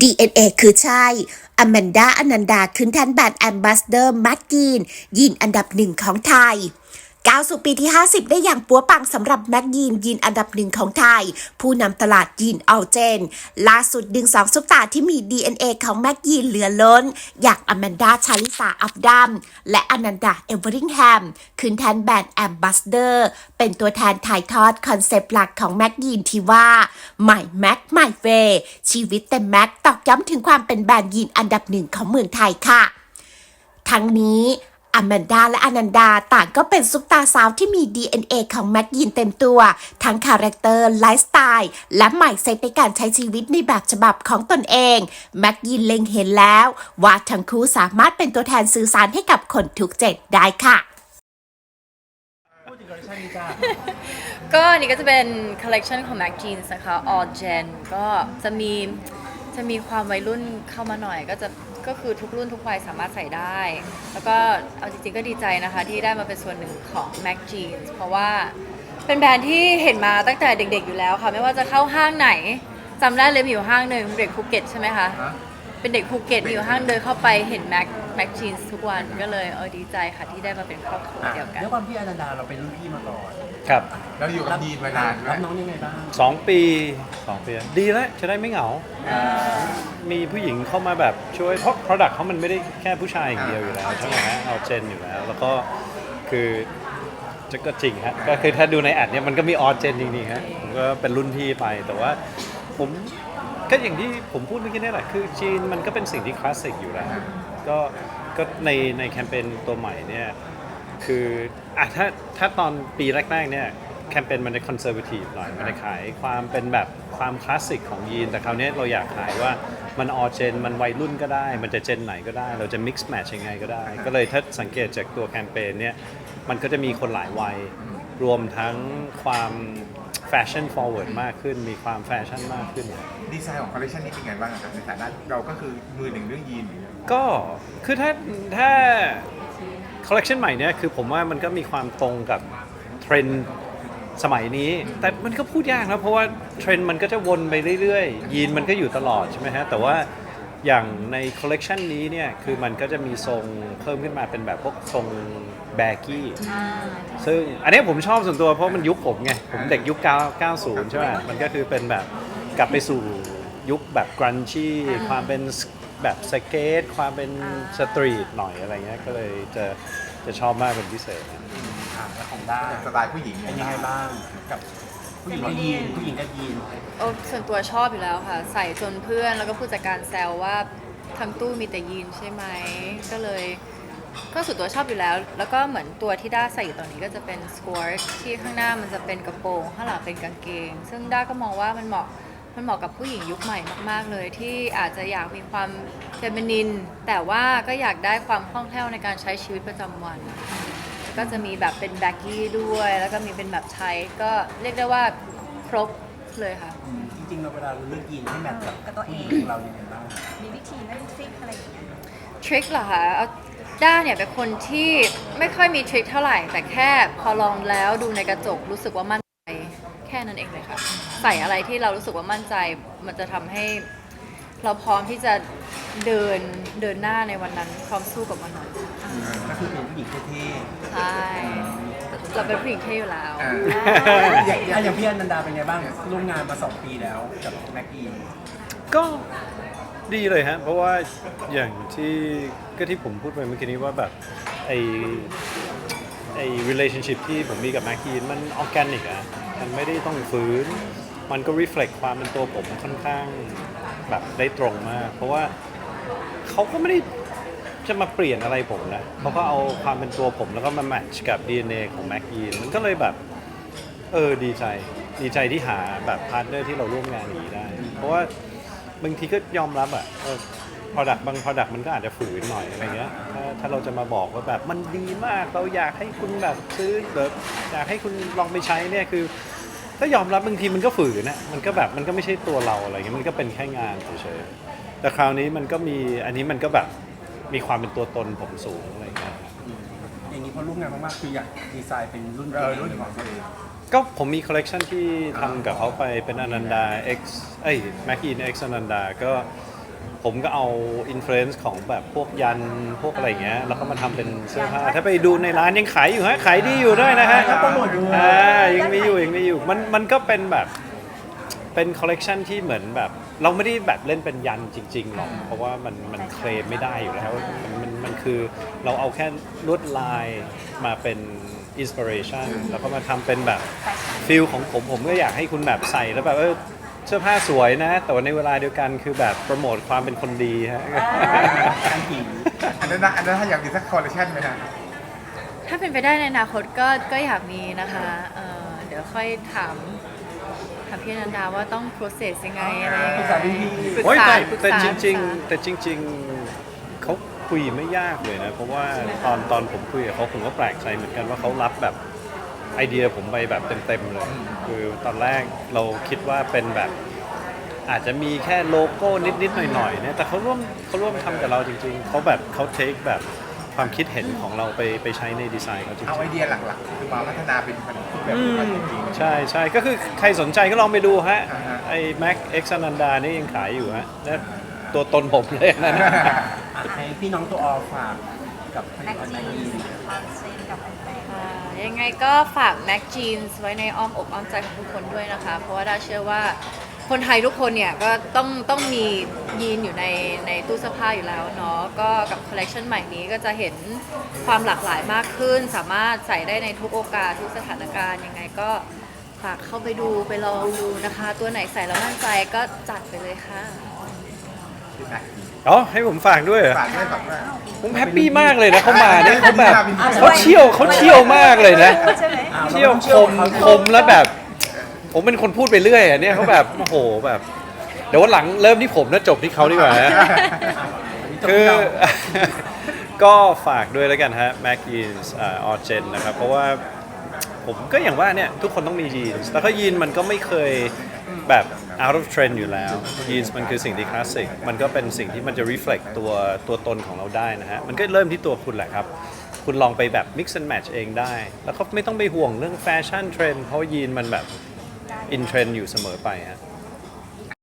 DNA คือใช่อแมนดาอนันดาขึ้นแทนแบรนด์แอมบาสเดอร์มัดกีนยินอันดับหนึ่งของไทย ก้าวสู่ปีที่ 50 ได้อย่างปัวปังสำหรับแม็กยีนยินอันดับหนึ่งของไทย ผู้นำตลาดยีนเอาเจน ล่าสุดดึงสองซุปตาที่มี DNA ของแม็กยีนเหลือล้น อย่างอแมนดาชาลิสาอับดัมและอนันดาเอเวอริงแฮมขึ้นแทนแบรนด์แอมบาสเดอร์ เป็นตัวแทนถ่ายทอดคอนเซปต์หลักของแม็กยีนที่ว่าใหม่แม็กใหม่เวชีวิตเต็มแม็กตอกย้ำถึงความเป็นแบรนด์ยีนอันดับหนึ่งของเมืองไทยค่ะทั้งนี้ อแมนดาและอนันดาต่างก็เป็นซุปตาสาวที่มี DNA ของแม็กยินเต็มตัว ทั้งคาแรคเตอร์ไลฟ์สไตล์ และใหม่เซตในการใช้ชีวิตในแบบฉบับของตนเอง แม็กยินเล็งเห็นแล้ว ว่าทั้งคู่สามารถเป็นตัวแทนสื่อสารให้กับคนทุกเจนได้ค่ะ พูดถึงคอลเลคชันนี้จ้าก็อันนี่ก็จะเป็นคอลเลกชันของ Mac Jeans นะคะ All Gen ก็จะมี จะมีความวัยรุ่นเข้ามาหน่อย ก็จะก็คือทุกรุ่นทุกวัยสามารถใส่ได้ แล้วก็เอาจริงๆก็ดีใจนะคะ ที่ได้มาเป็นส่วนหนึ่งของ Mac Jeans เพราะว่าเป็นแบรนด์ที่เห็นมาตั้งแต่เด็กๆอยู่แล้วค่ะ ไม่ว่าจะเข้าห้างไหนจำได้เลยมีอยู่ห้างหนึ่งเด็กภูเก็ตใช่ไหมคะ เป็นเด็กภูเก็ตมีอยู่ห้างเดินเข้าไปเห็น Mac Mac Jeans ทุกวันก็เลยเออดีใจค่ะที่ได้มาเป็นครอบครัวเดียวกัน ด้วยความที่อนันดาเราเป็นรุ่นพี่มาก่อนครับเราอยู่กับยีนมานานไหมรับน้องยังไงบ้างสองปีสองปี ดีแล้วจะได้ไม่เหงา มีผู้หญิงเข้ามาแบบช่วยเพราะ product เขามันไม่ได้แค่ผู้ชายอย่างเดียวอยู่แล้วใช่ไหมฮะเอาเจนอยู่แล้ว แล้วก็คือจะก็จริงฮะก็คือถ้าดูในแอดเนี่ยมันก็มีออเจนจริงๆฮะผมก็เป็นรุ่นพี่ไปแต่ว่าผม ก็อย่างที่ผมพูดเมื่อกี้นี่แหละคือจีนมันก็เป็นสิ่งที่คลาสสิกอยู่แล้วก็ก็ในในแคมเปญตัวใหม่เนี่ยคืออะถ้าถ้าตอนปีแรกๆเนี่ยแคมเปญมันจะคอนเซอร์วทีฟหน่อย มันจะขายความเป็นแบบความคลาสสิกของยีน แต่คราวนี้เราอยากขายว่ามันออเจน มันวัยรุ่นก็ได้ มันจะเจนไหนก็ได้ เราจะมิกซ์แมทช์ยังไงก็ได้ ก็เลยถ้าสังเกตจากตัวแคมเปญเนี่ย มันก็จะมีคนหลายวัย รวมทั้งความ แฟชั่นฟอร์เวิร์ดมากขึ้น มีความแฟชั่นมากขึ้น ดีไซน์ของคอลเลคชันนี้เป็นไงบ้างครับในฐานะเราก็คือมือหนึ่งเรื่องยีนอยู่แล้วก็คือถ้าถ้าคอลเล t ชันใหม่เนี่ยคือผมว่ามันก็มีความตรงกับเทรนด์สมัยนี้ แต่มันก็พูดยากนะเพราะว่าเทรนด์มันก็จะวนไปเรื่อยๆ ยีนมันก็อยู่ตลอดใช่ไหมฮะแต่ว่าอย่างในคอลเล t ชันนี้เนี่ยคือมันก็จะมีทรงเพิ่มขึ้นมาเป็นแบบพวกทรง แบกี้ซึ่งอันนี้ผมชอบส่วนตัวเพราะมันยุคผมไง ผมเด็กยุค 9 90 ใช่ไหมมันก็คือเป็นแบบกลับไปสู่ยุคแบบกรันชีความเป็นแบบสเกต ความเป็นสตรีทหน่อยอะไรเงี้ยก็เลยจะจะชอบมากเป็นพิเศษนะ อ่าแล้วของด้าสไตล์ผู้หญิงเป็นยังไงบ้างกับผู้หญิงกับยีนผู้หญิงกับยีนโอ้ส่วนตัวชอบอยู่แล้วค่ะ ใส่จนเพื่อนแล้วก็ผู้จัดการแซวว่าทั้งตู้มีแต่ยีนใช่ไหม ก็เลย ก็ส่วนตัวชอบอยู่แล้ว แล้วก็เหมือนตัวที่ด้าใส่อยู่ตอนนี้ก็จะเป็นสควอตที่ข้างหน้ามันจะเป็นกระโปรงข้างหลังเป็นกางเกง ซึ่งด้าก็มองว่ามันเหมาะมันเหมาะกับผู้หญิงยุคใหม่มากๆ เลยที่อาจจะอยากมีความเฟมินิน แต่ว่าก็อยากได้ความคล่องแคล่วในการใช้ชีวิตประจำวัน ก็จะมีแบบเป็นแบ็กกี้ด้วย แล้วก็มีเป็นแบบไทก็เรียกได้ว่าครบเลยค่ะจริงๆเราเวลาเราเลือกยีนให้แมทกับกับตัวเอง ผู้หญิงของเรายังไงบ้าง มีวิธีไหม่ซิกอะไรอย่างเงี้ย ทริคเหรอคะเอา ด้าเนี่ยเป็นคนที่ไม่ค่อยมีทริคเท่าไหร่ แต่แค่พอลองแล้วดูในกระจกรู้สึกว่ามั่นใจแค่นั้นเองเลยค่ะ ใส่อะไรที่เรารู้สึกว่ามั่นใจ มันจะทำให้เราพร้อมที่จะเดินเดินหน้าในวันนั้น พร้อมสู้กับวันนั้นก็คือเป็นผู้หญิงเท่ใช่เราเป็นผู้หญิงเท่อยู่แล้วอ่าๆอย่างอะอย่างพี่อนันดาเป็นไงบ้างร่วมงานมาสองปีแล้วกับแม็กยีนก็ ดีเลยฮะ เพราะว่าอย่างที่ก็ที่ผมพูดไปเมื่อกี้นี้ว่าแบบไอไอ relationship ที่ผมมีกับแม็กกี้มันออร์แกนิกอะมันไม่ได้ต้องฝืน มันก็ reflect ความเป็นตัวผมค่อนข้างแบบได้ตรงมาก เพราะว่าเขาก็ไม่ได้จะมาเปลี่ยนอะไรผมนะเขาก็เอาความเป็นตัวผมแล้วก็มาแมทช์กับ DNA ของแม็กยีนมันก็เลยแบบเออดีใจ ดีใจที่หาแบบพาร์ทเนอร์ที่เราร่วมงานนี้ได้ เพราะว่า บางทีก็ยอมรับอะเออ product บาง product มันก็อาจจะฝืนหน่อยอะไรเงี้ยถ้าถ้าเราจะมาบอกว่าแบบมันดีมากเราอยากให้คุณแบบซื้อหรืออยากให้คุณลองไปใช้เนี่ยคือ ก็ยอมรับบางทีมันก็ฝืนนะมันก็แบบมันก็ไม่ใช่ตัวเราอะไรเงี้ยมันก็เป็นแค่งานเฉยๆแต่คราวนี้มันก็มีอันนี้มันก็แบบมีความเป็นตัวตนผมสูงอะไรเงี้ย พอร่วมงานมากๆคืออยากดีไซน์เป็นรุ่นเออรุ่นของตัวเองก็ผมมีคอลเลกชันที่ทำกับเขาไปเป็นอนันดา X เอ้ยแม็กกี้ X อนันดาก็ผมก็เอาอิ f l u e n c e ของแบบพวกยันพวกอะไรอย่างเงี้ยแล้วก็มาทำเป็นเสื้อผ้าถ้าไปดูในร้านยังขายอยู่ฮะขายดีอยู่ด้วยนะฮะแล้วโปรโมทด้วยอ่ายังมีอยู่ยังมีอยู่มันมันก็เป็นแบบเป็นคอลเลกชันที่เหมือนแบบ เราไม่ได้แบบเล่นเป็นยันจริงๆหรอกเพราะว่ามันมันเคลมไม่ได้อยู่แล้วมันมันมัน คือเราเอาแค่ลวดลายมาเป็นอินสปิเรชันแล้วก็มาทำเป็นแบบฟิลของผมผมก็อยากให้คุณแบบใส่แล้วแบบเออเสื้อผ้าสวยนะ แต่ว่าในเวลาเดียวกันคือแบบโปรโมทความเป็นคนดีฮะการผีอันนั้นนะอันนั้นถ้าอยากมีสักคอลเลคชันไหมฮะถ้าเป็นไปได้ในอนาคตก็ก็อยากมีนะคะเอ่อเดี๋ยวค่อยถามถามพี่อนันดาว่าต้อง process ยังไงอะไรยังไงปรึกษาพี่พีปรึกโอ้ยษาแต่ปรึกแต่ษาจริงปกษาๆแต่จริงๆเขา คุยไม่ยากเลยนะ เพราะว่าตอนตอนผมคุยกับเขาผมก็แปลกใจเหมือนกันว่าเขารับแบบไอเดียผมไปแบบเต็มๆเลย คือตอนแรกเราคิดว่าเป็นแบบ อาจจะมีแค่โลโก้นิดๆหน่อยๆเนี่ยแต่เขาร่วมเขาร่วมทำกับเราจริงๆเขาแบบเขาเทคแบบความคิดเห็นของเราไปไปใช้ในดีไซน์เขาจริงเอาไอๆเดียหลักๆ คือมาพัฒนาเป็นแบบแบบจริงๆ ใช่ใช่ก็คือใครสนใจก็ลองไปดูฮะอ่าฮะไอ้ Mac X อนันดานี่ยังขายอยู่ฮะและตัวตนผมเลยนะอะ ให้พี่น้องตัวออฝากกับผลิตภัณฑ์นี้ค่ะยังไงก็ฝาก Mac Jeans ไว้ในอ้อมอกอ้อมใจของทุกคนด้วยนะคะ เพราะว่าด้าเชื่อว่าคนไทยทุกคนเนี่ยก็ต้องต้องมียีนอยู่ในในตู้เสื้อผ้าอยู่แล้วเนาะก็กับคอลเลคชันใหม่นี้ก็จะเห็นความหลากหลายมากขึ้น สามารถใส่ได้ในทุกโอกาสทุกสถานการณ์ยังไงก็ฝากเข้าไปดูไปลองดูนะคะ ตัวไหนใส่แล้วมั่นใจก็จัดไปเลยค่ะ อ๋อให้ผมฝากด้วยเหรอ ฝากด้วยฝากด้วย ผมแฮปปี้มากเลยนะเขามาเนี่ยเขาแบบอ่าเขาเชี่ยวเขาเชี่ยวมากเลยนะใช่ไหมอะเชี่ยวคมคมแล้วแบบ ผมเป็นคนพูดไปเรื่อยอะเนี่ยเขาแบบโอ้โหแบบเดี๋ยววันหลังเริ่มที่ผมนะจบที่เขาดีกว่านะ คือ ก็ฝากด้วยแล้วกันฮะ Mac Jeans ออเจนนะครับ เพราะว่าผมก็อย่างว่าเนี่ย ทุกคนต้องมียีนส์แล้วก็ยีนมันก็ไม่เคยแบบ out of trend อยู่แล้วยีนส์มันคือสิ่งที่คลาสสิกมันก็เป็นสิ่งที่มันจะ reflect ตัวตัวตนของเราได้นะฮะ มันก็เริ่มที่ตัวคุณแหละครับ คุณลองไปแบบ mix and match เองได้ แล้วก็ไม่ต้องไปห่วงเรื่องแฟชั่นเทรนด์เพราะยีนมันแบบ in trend อยู่เสมอไปฮะ